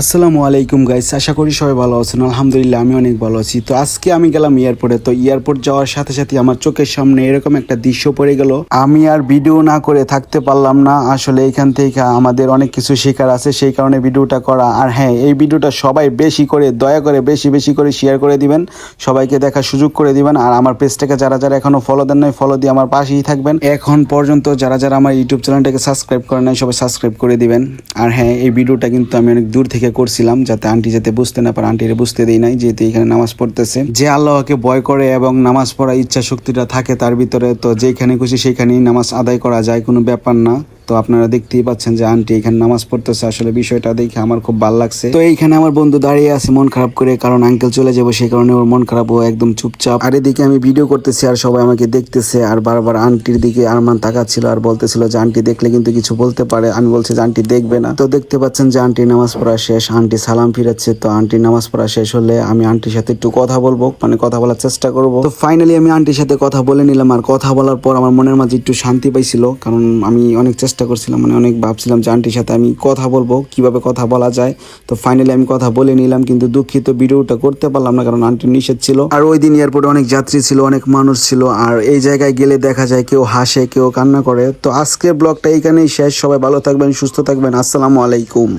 আসসালামু আলাইকুম গাইস আশা করি সবাই ভালো আছেন। আলহামদুলিল্লাহ, আমি অনেক ভালো আছি। তো আজকে আমি গেলাম এয়ারপোর্টে তো এয়ারপোর্ট যাওয়ার সাথে সাথে আমার চোখের সামনে এরকম একটা দৃশ্য পড়ে গেল। আমি আর ভিডিও না করে থাকতে পারলাম না। আসলে এখান থেকে আমাদের অনেক কিছু শেখার আছে। সেই কারণে ভিডিওটা করা। আর হ্যাঁ এই ভিডিওটা সবাই বেশি করে, দয়া করে বেশি বেশি করে শেয়ার করে দিবেন। সবাইকে দেখার সুযোগ করে দিবেন। আর আমার পেজটাকে যারা যারা এখনও ফলো দেন নাই ফলো দিয়ে আমার পাশেই থাকবেন। এখন পর্যন্ত যারা যারা আমার ইউটিউব চ্যানেলটাকে সাবস্ক্রাইব করে নাই, সবাই সাবস্ক্রাইব করে দিবেন। আর হ্যাঁ এই ভিডিওটা কিন্তু আমি অনেক দূর থেকে করছিলাম যাতে আন্টি যাতে বুঝতে না পারে, আন্টিরে বুঝতে দেই নাই, যেহেতু এখানে নামাজ পড়তেছে। যে আল্লাহকে ভয় করে এবং নামাজ পড়ার ইচ্ছা শক্তিটা থাকে তার ভিতরে, তো যেখানে খুশি সেখানেই নামাজ আদায় করা যায়, কোনো ব্যাপার না। তো আপনারা দেখতেই পাচ্ছেন যে আন্টি এখানে নামাজ পড়তেছে। আসলে বিষয়টা দেখে আমার খুব ভালো লাগছে। তো এইখানে আমার বন্ধু দাঁড়িয়ে আছে মন খারাপ করে, কারণ আঙ্কেল চলে যাব সেই কারণে ওর মন খারাপ, ও একদম চুপচাপ। আর এদিকে আমি ভিডিও করতেছি আর সবাই আমাকে দেখতেছে, আর বারবার আন্টির দিকে আরমান তাকাচ্ছিল আর বলতেছিল যে আন্টি দেখলে কিন্তু কিছু বলতে পারে। আমি বলছি যে আন্টি দেখবে না। তো দেখতে পাচ্ছেন যে আন্টি নামাজ পড়া শেষ, আন্টি সালাম ফিরাচ্ছে। তো আন্টি নামাজ পড়া শেষ হলে আমি আন্টির সাথে একটু কথা বলব মানে কথা বলার চেষ্টা করব। তো ফাইনালি আমি আন্টির সাথে কথা বলে নিলাম, আর কথা বলার পর আমার মনের মাঝে একটু শান্তি পাইছিল, কারণ আমি অনেক চেষ্টা করছিলাম মানে অনেক ভাবছিলাম যে আন্টির সাথে আমি কথা বলব, কীভাবে কথা বলা যায়। তো ফাইনালি আমি কথা বলে নিলাম, কিন্তু দুঃখিত ভিডিওটা করতে পারলাম না, কারণ আন্টির নিষেধ ছিল। আর ওই দিন এয়ারপোর্টে অনেক যাত্রী ছিল, অনেক মানুষ ছিল, আর এই জায়গায় গেলে দেখা যায় কেউ হাসে, কেউ কান্না করে। তো আজকের ব্লগটা এইখানেই শেষ। সবাই ভালো থাকবেন, সুস্থ থাকবেন। আসসালামু আলাইকুম।